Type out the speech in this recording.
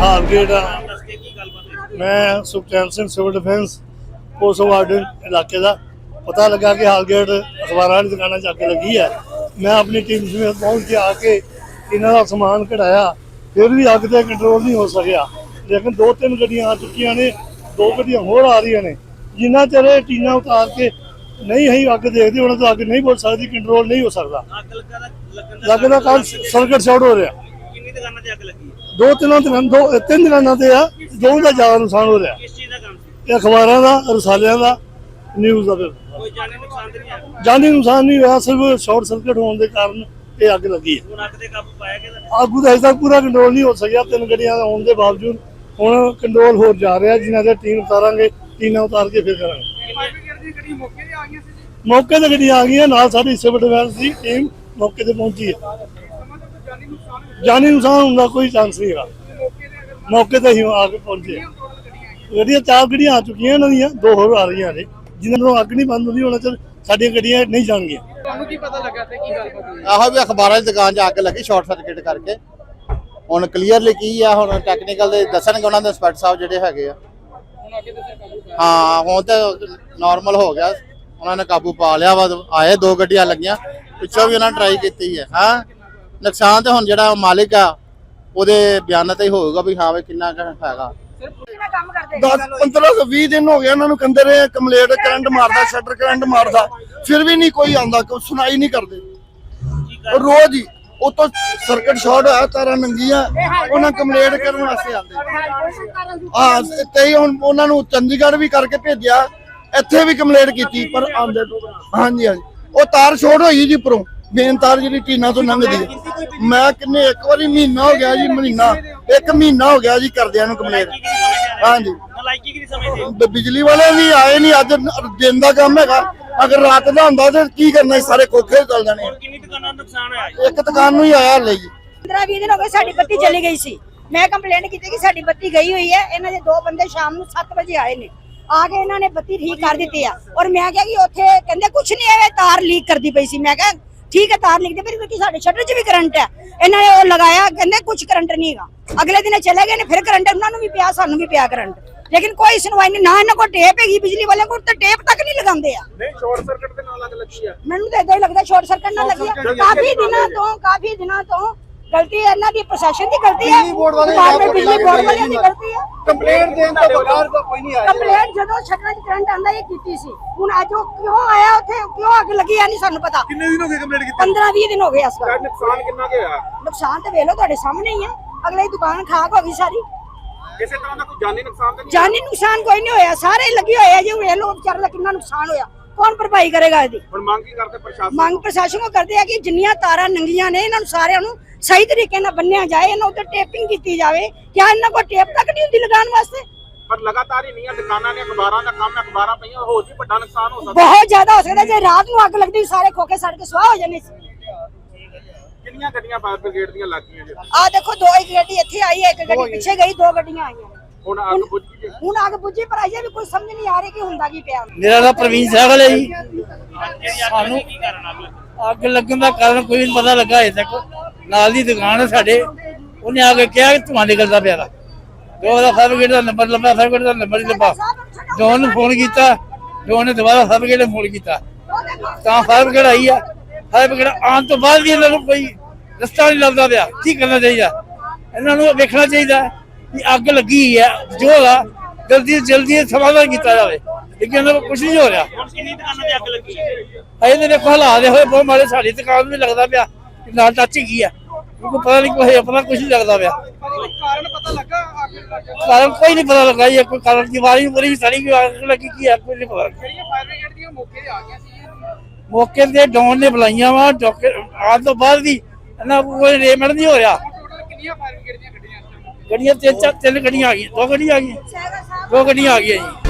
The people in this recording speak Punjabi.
ਆ ਕੀ ਗੱਲਬਾਤ ਹੋਈ ਮੈਂ Sukhchain Singh civil defence post warden ਇਲਾਕੇ ਦਾ। ਪਤਾ ਲੱਗਾ ਕਿ ਹਾਲਗੇਟ ਅਖਬਾਰਾਂ ਵਾਲੀ ਦੁਕਾਨਾਂ ਅੱਗ ਲੱਗੀ ਹੈ। ਮੈਂ ਆਪਣੀ ਟੀਮ ਸਮੇਤ ਪਹੁੰਚ ਕੇ ਆ ਕੇ ਇਹਨਾਂ ਦਾ ਸਮਾਨ ਕਢਾਇਆ। ਫਿਰ ਵੀ ਅੱਗ ਤੇ ਕੰਟਰੋਲ ਨਹੀਂ ਹੋ ਸਕਿਆ। ਲੇਕਿਨ ਦੋ ਤਿੰਨ ਗੱਡੀਆਂ ਆ ਚੁੱਕੀਆਂ ਨੇ ਦੋ ਗੱਡੀਆਂ ਹੋਰ ਆ ਰਹੀਆਂ ਨੇ। ਜਿੰਨਾ ਚਿਰ ਇਹ ਟੀਨਾ ਉਤਾਰ ਕੇ ਨਹੀਂ ਅਸੀਂ ਅੱਗ ਦੇਖਦੇ ਉਹਨਾਂ ਤੋਂ ਅੱਗ ਨਹੀਂ ਬੁਝ ਸਕਦੀ ਕੰਟਰੋਲ ਨਹੀਂ ਹੋ ਸਕਦਾ। ਅੱਗ ਲੱਗਾ ਦਾ ਲੱਗਣ ਦਾ ਲੱਗਦਾ ਕੱਲ ਸਰਕਟ ਸ਼ਾਰਟ ਹੋ ਰਿਹਾ। ਕਿੰਨੀ ਦੁਕਾਨਾਂ ਤੇ ਅੱਗ ਲੱਗੀ? ਦੋ ਤਿੰਨਾਂ ਦਿਨਾਂ ਦੋ ਤਿੰਨ ਦਿਨਾਂ ਤੇ ਆ ਦੋ ਦਾ ਜ਼ਿਆਦਾ ਨੁਕਸਾਨ ਹੋ ਰਿਹਾ। ਕਿਸ ਚੀਜ਼ ਦਾ ਕੰਮ ਸੀ? ਇਹ ਅਖਬਾਰਾਂ ਦਾ ਰਸਾਲਿਆਂ ਦਾ ਨਿਊਜ਼ ਦਾ ਕੋਈ ਜਾਨੀ ਨੁਕਸਾਨ ਤੇ ਨਹੀਂ ਆਇਆ? ਜਾਨੀ ਨੁਕਸਾਨ ਨਹੀਂ ਹੋਇਆ ਸਿਰਫ ਸ਼ਾਰਟ ਸਰਕਟ ਹੋਣ ਦੇ ਕਾਰਨ ਇਹ ਅੱਗ ਲੱਗੀ ਹੈ। ਹੁਣ ਅੱਗ ਦੇ ਕਾਬੂ ਪਾਇਆ ਗਿਆ ਤਾਂ ਆਗੂ ਦਾ ਅਜੇ ਪੂਰਾ ਕੰਟਰੋਲ ਨਹੀਂ ਹੋ ਸਕਿਆ। ਤਿੰਨ ਗੱਡੀਆਂ ਦਾ ਹੋਣ ਦੇ ਬਾਵਜੂਦ ਹੁਣ ਕੰਟਰੋਲ ਹੋ ਜਾ ਰਿਹਾ। ਜਿਨ੍ਹਾਂ ਦੇ ਟੀਮ ਉਤਾਰਾਂਗੇ ਟੀਨਾਂ ਉਤਾਰ ਕੇ ਫਿਰ ਕਰਾਂਗੇ। ਮੌਕੇ ਤੇ ਗੱਡੀਆਂ ਆ ਗਈਆਂ। ਨਾਲ ਸਾਡੀ ਸਿਵਲ ਡਿਫੈਂਸ ਦੀ ਟੀਮ ਮੌਕੇ ਤੇ ਪਹੁੰਚੀ ਹੈ। ਜਾਨੀ ਨੁਕਸਾਨ ਹੁੰਦਾ ਕੋਈ ਚਾਂਸ ਨਹੀਂ ਹੈਗਾ। ਮੌਕੇ ਤੇ ਹੀ ਆ ਕੇ ਪਹੁੰਚੇ। ਗੱਡੀਆਂ ਚਾਰ ਗੱਡੀਆਂ ਆ ਚੁੱਕੀਆਂ ਇਹਨਾਂ ਦੀਆਂ ਦੋ ਹੋਰ ਆ ਰਹੀਆਂ ਨੇ ਜਿਨ੍ਹਾਂ ਨੂੰ ਅੱਗ ਨਹੀਂ ਬੰਦ ਹੁੰਦੀ ਉਹਨਾਂ ਚਿਰ ਸਾਡੀਆਂ ਗੱਡੀਆਂ ਨਹੀਂ ਜਾਣਗੀਆਂ। ਤੁਹਾਨੂੰ ਕੀ ਪਤਾ ਲੱਗਾ ਤੇ ਕੀ ਗੱਲਬਾਤ ਹੋਈ? ਆਹੋ ਵੀ ਅਖਬਾਰਾਂ ਦੀ ਦੁਕਾਨ 'ਚ ਅੱਗ ਲੱਗੀ ਸ਼ਾਰਟ ਸਰਕਟ ਕਰਕੇ। ਹੁਣ ਕਲੀਅਰਲੀ ਕੀ ਆ ਹੁਣ ਟੈਕਨੀਕਲ ਦੇ ਦੱਸਣਗੇ ਉਹਨਾਂ ਦੇ ਇੰਸਪੈਕਟਰ ਸਾਹਿਬ ਜਿਹੜੇ ਹੈਗੇ ਆ। ਹਾਂ? ਹੁਣ ਤੇ ਨਾਰਮਲ ਹੋ ਗਿਆ। ਉਹਨਾਂ ਨੇ ਕਾਬੂ ਪਾ ਲਿਆ ਵਾ ਆਏ ਦੋ ਗੱਡੀਆਂ ਲੱਗੀਆਂ ਪਿੱਛੋਂ ਵੀ ਉਹਨਾਂ ਟਰਾਈ ਕੀਤੀ ਹੈ ਹਾਂ। ਨੁਕਸਾਨ ਤੇ ਹੁਣ ਜਿਹੜਾ ਮਾਲਿਕ ਆ ਉਹਦੇ ਬਿਆਨਾਂ ਤੇ ਹੀ ਹੋਊਗਾ ਵੀ ਹਾਂ ਵੀ ਕਿੰਨਾ ਕੁ ਹੈਗਾ। 10 15 ਤੋਂ 20 ਦਿਨ ਹੋ ਗਏ ਉਹਨਾਂ ਨੂੰ ਕੰਦੇ ਰਹੇ ਕੰਪਲੇਟ ਕਰੰਟ ਮਾਰਦਾ ਸ਼ਟਰ ਕਰੰਟ ਮਾਰਦਾ। ਫਿਰ ਵੀ ਨਹੀਂ ਕੋਈ ਆਂਦਾ ਕੋਈ ਸੁਣਾਈ ਨਹੀਂ ਕਰਦੇ। ਰੋਜ਼ ਹੀ ਉਤੋਂ ਸਰਕਟ ਸ਼ਾਰਟ ਹੋਇਆ ਤਾਰਾਂ ਨੰਗੀਆਂ ਉਹਨਾਂ ਕੰਪਲੇਟ ਕਰਨ ਵਾਸਤੇ ਆਂਦੇ ਹਾਂ ਤੇ ਹੀ ਹੁਣ ਉਹਨਾਂ ਨੂੰ ਚੰਡੀਗੜ੍ਹ ਵੀ ਕਰਕੇ ਭੇਜਿਆ ਇੱਥੇ ਵੀ ਕੰਪਲੇਟ ਕੀਤੀ ਪਰ ਆਂਦੇ ਹਾਂਜੀ ਹਾਂਜੀ। ਉਹ ਤਾਰ ਸ਼ਾਰਟ ਹੋਈ ਜੀ ਉੱਪਰੋਂ। ਮੇਨ ਤਾਰ ਜਿਹੜੀ ਟੀਨਾ ਤੋਂ ਲੰਘਦੀ ਹੈ। ਮੈਂ ਕਿੰਨੇ ਇੱਕ ਵਾਰੀ ਮਹੀਨਾ ਹੋ ਗਿਆ ਜੀ ਮਹੀਨਾ। ਇੱਕ ਮਹੀਨਾ ਹੋ ਗਿਆ ਜੀ ਕਰਦਿਆਂ ਨੂੰ ਕੰਪਲੇਟ ਹਾਂਜੀ। ਨਲਾਇਕੀ ਸਮਝਦੇ ਬਿਜਲੀ ਵਾਲੇ ਵੀ ਆਏ ਨਹੀਂ ਅੱਜ ਦਿਨ ਦਾ ਕੰਮ ਹੈਗਾ। ਅਗਰ ਰਾਤ ਦਾ ਹੁੰਦਾ ਤੇ ਕੀ ਕਰਨਾ ਸੀ? ਸਾਰੇ ਕੋਖੇ ਚੱਲ ਜਾਣੇ ਕਿੰਨੀ ਦੁਕਾਨਾਂ ਦਾ ਨੁਕਸਾਨ ਹੋਇਆ ਹੈ? ਇੱਕ ਦੁਕਾਨ ਨੂੰ ਹੀ ਆਇਆ ਜੀ। 15 20 ਦਿਨ ਹੋ ਗਏ ਸਾਡੀ ਬੱਤੀ ਚਲੀ ਗਈ ਸੀ। ਮੈਂ ਕੰਪਲੇਂਟ ਕੀਤੀ ਕਿ ਸਾਡੀ ਬੱਤੀ ਗਈ ਹੋਈ ਹੈ। ਇਹਨਾਂ ਦੇ ਦੋ ਬੰਦੇ ਸ਼ਾਮ ਨੂੰ 7 ਵਜੇ ਆਏ ਨੇ। ਆ ਕੇ ਇਹਨਾਂ ਨੇ ਬੱਤੀ ਠੀਕ ਕਰ ਦਿੱਤੀ ਆ। ਔਰ ਮੈਂ ਕਿਹਾ ਕਿ ਉੱਥੇ ਕਹਿੰਦੇ ਕੁਝ ਨਹੀਂ ਹੈ ਤਾਰ ਲੀਕ ਕਰਦੀ ਪਈ ਸੀ। ਮੈਂ ਕਿਹਾ ਠੀਕ ਹੈ ਤਾਰ ਲੀਕ ਦੇ ਫਿਰ ਕਿਉਂਕਿ ਸਾਡੇ ਸ਼ਟਰ 'ਚ ਵੀ ਕਰੰਟ ਹੈ। ਇਹਨਾਂ ਨੇ ਉਹ ਲਗਾਇਆ ਕਹਿੰਦੇ ਕੁਝ ਕਰੰਟ ਨਹੀਂ ਹੈਗਾ। ਅਗਲੇ ਦਿਨ ਚਲੇ ਗਏ ਨੇ ਫਿਰ ਕਰੰਟ ਉਹਨਾਂ ਨੂੰ ਵੀ ਪਿਆ ਸਾਨੂੰ ਵੀ ਪਿਆ ਕਰੰਟ ਲੇਕਿਨ ਕੋਈ ਸੁਣਵਾਈ ਨਹੀਂ ਨਾ ਇਹਨਾਂ ਕੋਲ ਟੇਪ ਹੈਗੀ ਬਿਜਲੀ ਵਾਲਿਆਂ ਕੋਲ ਤਾਂ ਟੇਪ ਤੱਕ ਨਹੀਂ ਲਗਾਉਂਦੇ ਆ। ਨਹੀਂ ਸ਼ਾਰਟ ਸਰਕਟ ਦੇ ਨਾਲ ਅੱਗ ਲੱਗੀ ਆ। ਮੈਨੂੰ ਤਾਂ ਇਦਾਂ ਹੀ ਲੱਗਦਾ ਸ਼ਾਰਟ ਸਰਕਟ ਨਾਲ ਲੱਗੀ ਆ। ਕਾਫੀ ਦਿਨਾਂ ਤੋਂ ਕਾਫੀ ਦਿਨਾਂ ਤੋਂ ਗਲਤੀ ਇਹਨਾਂ ਦੀ ਪ੍ਰਸ਼ਾਸਨ ਦੀ ਗਲਤੀ ਹੈ। ਬਿਜਲੀ ਬੋਰਡ ਵਾਲੇ Department ਬਿਜਲੀ ਬੋਰਡ ਵਾਲਿਆਂ ਦੀ ਗਲਤੀ ਹੈ। ਕੰਪਲੇਂਟ ਦੇਣ ਤੋਂ ਬਗੈਰ ਤਾਂ ਕੋਈ ਨਹੀਂ ਕੰਪਲੇਂਟ ਜਦੋਂ ਛੱਡਣ ਚ ਕਰੰਟ ਆਂਦਾ ਇਹ ਕੀਤੀ ਸੀ। ਹੁਣ ਅੱਜ ਉਹ ਕਿਉਂ ਆਇਆ ਉੱਥੇ? ਕਿਉਂ ਅੱਗ ਲੱਗੀ ਆ ਨਹੀਂ ਸਾਨੂੰ ਪਤਾ। ਕਿੰਨੇ ਦਿਨ ਹੋ ਗਏ ਕੰਪਲੀਟ ਕੀਤੀ? 15 20 ਦਿਨ ਹੋ ਗਏ ਇਸ ਵਾਰ। ਨੁਕਸਾਨ ਕਿੰਨਾ ਕੁ ਹੋਇਆ? ਨੁਕਸਾਨ ਤੇ ਵੇਖ ਲਓ ਤੁਹਾਡੇ ਸਾਹਮਣੇ ਹੀ ਹੈ ਅਗਲੇ ਦੁਕਾਨ ਖਾਕ ਹੋ ਗਈ ਸਾਰੀ। ਕਿਸੇ ਤਰ੍ਹਾਂ ਦਾ ਕੋਈ ਜਾਨੀ ਨੁਕਸਾਨ ਤਾਂ ਨਹੀਂ ਜਾਨੀ ਨੁਕਸਾਨ ਕੋਈ ਨਹੀਂ ਹੋਇਆ। ਸਾਰੇ ਲੱਗੇ ਹੋਏ ਆ ਜੀ ਵੇਖ ਲਓ ਵਿਚਾਰੇ ਦਾ ਕਿੰਨਾ ਨੁਕਸਾਨ ਹੋਇਆ। ਕੌਣ ਭਰਪਾਈ ਕਰੇਗਾ ਇਹਦੀ? ਹੁਣ ਮੰਗ ਕੀ ਕਰਦੇ ਪ੍ਰਸ਼ਾਸਨ ਮੰਗ ਪ੍ਰਸ਼ਾਸਨ ਕੋ ਕਰਦੇ ਆ ਕਿ ਜਿੰਨੀਆਂ ਤਾਰਾਂ ਨੰਗੀਆਂ ਨੇ ਇਹਨਾਂ ਨੂੰ ਸਾਰਿਆਂ ਨੂੰ ਸਹੀ ਤਰੀਕੇ ਨਾਲ ਬੰਨਿਆ ਜਾਏ ਇਹਨਾਂ ਉੱਤੇ ਟੇਪਿੰਗ ਕੀਤੀ ਜਾਵੇ ਕਿਆ ਇਹਨਾਂ ਕੋਲ ਟੇਪ ਤੱਕ ਨਹੀਂ ਹੁੰਦੀ ਲਗਾਉਣ ਵਾਸਤੇ। ਪਰ ਲਗਾਤਾਰ ਹੀ ਨਹੀਂ ਆ ਦੁਕਾਨਾਂ ਨੇ ਅਖਬਾਰਾਂ ਦਾ ਕੰਮ ਅਖਬਾਰਾਂ ਪਈਆਂ ਹੋਰ ਵੀ ਵੱਡਾ ਨੁਕਸਾਨ ਹੋ ਸਕਦਾ। ਬਹੁਤ ਜ਼ਿਆਦਾ ਹੋ ਸਕਦਾ ਜੇ ਰਾਤ ਨੂੰ ਅੱਗ ਲੱਗਦੀ ਸਾਰੇ ਖੋਕੇ ਸੜ ਕੇ ਸੁਆਹ ਹੋ ਜਾਣੇ ਸੀ। ਕਿੰਨੀਆਂ ਗੱਡੀਆਂ ਫਾਇਰ ਬ੍ਰਿਗੇਡ ਦੀਆਂ ਲੱਗੀਆਂ ਜੀ? ਆ ਦੇਖੋ ਦੋ ਇੱਕ ਗੱਡੀ ਇੱਥੇ ਆਈ ਹੈ ਇੱਕ ਗੱਡੀ ਪਿੱਛੇ ਗਈ ਦੋ ਗੱਡੀਆਂ ਆਈਆਂ। ਹੁਣ ਅੱਗ ਬੁੱਝ ਗਈ ਜੀ। ਹੁਣ ਅੱਗ ਬੁੱਝੀ ਪਰ ਅਜੇ ਵੀ ਕੋਈ ਸਮਝ ਨਹੀਂ ਆ ਰਹੀ ਕਿ ਹੁੰਦਾ ਕੀ ਪਿਆ। ਮੇਰਾ ਨਾਮ ਪ੍ਰਵੀਨ ਸਹਿਗਲ ਹੈ ਜੀ। ਜਿਹੜੀ ਅੱਗ ਲੱਗਣ ਦਾ ਕਾਰਨ ਕੋਈ ਨਹੀਂ ਪਤਾ ਲੱਗਾ ਅਜੇ ਤੱਕ। ਨਾਲ ਦੀ ਦੁਕਾਨ ਹੈ ਸਾਡੇ। ਉਹਨੇ ਆ ਕੇ ਕਿਹਾ ਕਿ ਧੂੰਆਂ ਨਿਕਲਦਾ ਪਿਆ ਦਾ ਜੋ ਦਾ ਸਰਵਿਸ ਦਾ ਨੰਬਰ ਲੱਭਾ ਸਰਵਿਸ ਦਾ ਨੰਬਰ ਲੱਭਾ। ਜੋਨ ਨੂੰ ਫੋਨ ਕੀਤਾ ਜੋਨ ਨੇ ਦੁਬਾਰਾ ਸਰਵਿਸ ਨੂੰ ਫੋਨ ਕੀਤਾ। ਤਾਂ ਬ੍ਰਿਗੇਡ ਆਈ ਆ। ਬ੍ਰਿਗੇਡ ਆਉਣ ਤੋਂ ਬਾਅਦ ਵੀ ਇਹਨਾਂ ਨੂੰ ਕੋਈ ਰਸਤਾ ਨਹੀਂ ਲੱਭਦਾ ਪਿਆ। ਕੀ ਕਰਨਾ ਚਾਹੀਦਾ? ਇਹਨਾਂ ਨੂੰ ਵੇਖਣਾ ਚਾਹੀਦਾ ਕਿ ਅੱਗ ਲੱਗੀ ਹੈ ਜੋ ਆ ਜਲਦੀ ਜਲਦੀ ਸਮਾਧਾਨ ਕੀਤਾ ਜਾਵੇ। ਲੇਕਿਨ ਇਹਨਾਂ ਨੂੰ ਕੁਝ ਨਹੀਂ ਹੋ ਰਿਹਾ। ਹੁਣ ਕਿੰਨੀ ਦੁਕਾਨਾਂ ਤੇ ਅੱਗ ਲੱਗੀ ਹੈ? ਅਜੇ ਤੇ ਦੇਖੋ ਹਾਲਾਤ ਹੋਏ ਬਹੁਤ ਮਾੜੇ। ਸਾਡੀ ਦੁਕਾਨ ਵੀ ਲੱਗਦਾ ਪਿਆ ਨਾਲ ਟੱਚ ਗਈ ਆ। ਕਿਉਂਕਿ ਪਤਾ ਨਹੀਂ ਕੋਈ ਪਤਾ ਕੁਝ ਨਹੀਂ ਲੱਗਦਾ ਪਿਆ। ਕਾਰਨ ਪਤਾ ਲੱਗਾ ਅੱਗ ਲੱਗ ਕਾਰਨ ਕੋਈ ਨਹੀਂ ਪਤਾ ਲੱਗਾ ਇਹ ਕੋਈ ਕਾਰਨ ਦੀ ਪੂਰੀ ਸਾਰੀ ਕੀ ਅੱਗ ਲੱਗੀ ਕੀ ਆ ਕੋਈ ਨਹੀਂ ਪਤਾ ਲੱਗਾ। ਜਿਹੜੀਆਂ ਫਾਇਰ ਬ੍ਰਿਗੇਡ ਦੀਆਂ ਮੌਕੇ ਤੇ ਆ ਗਈਆਂ ਸੀ ਮੌਕੇ ਤੇ ਡਾਉਨ ਨੇ ਬੁਲਾਈਆਂ ਵਾ ਆਉਣ ਤੋਂ ਬਾਅਦ ਵੀ ਇਹਨਾਂ ਕੋਈ ਰੇਮੈਂਟ ਨਹੀਂ ਹੋ ਰਿਹਾ। ਟੋਟਲ ਕਿੰਨੀਆਂ ਫਾਇਰ ਬ੍ਰਿਗੇਡ ਦੀਆਂ ਗੱਡੀਆਂ ਗੱਡੀਆਂ ਤਿੰਨ, ਚਾਰ, ਤਿੰਨ ਗੱਡੀਆਂ ਆ ਗਈਆਂ ਦੋ ਗੱਡੀਆਂ ਆ ਗਈਆਂ, ਦੋ ਗੱਡੀਆਂ ਆ ਗਈਆਂ ਜੀ।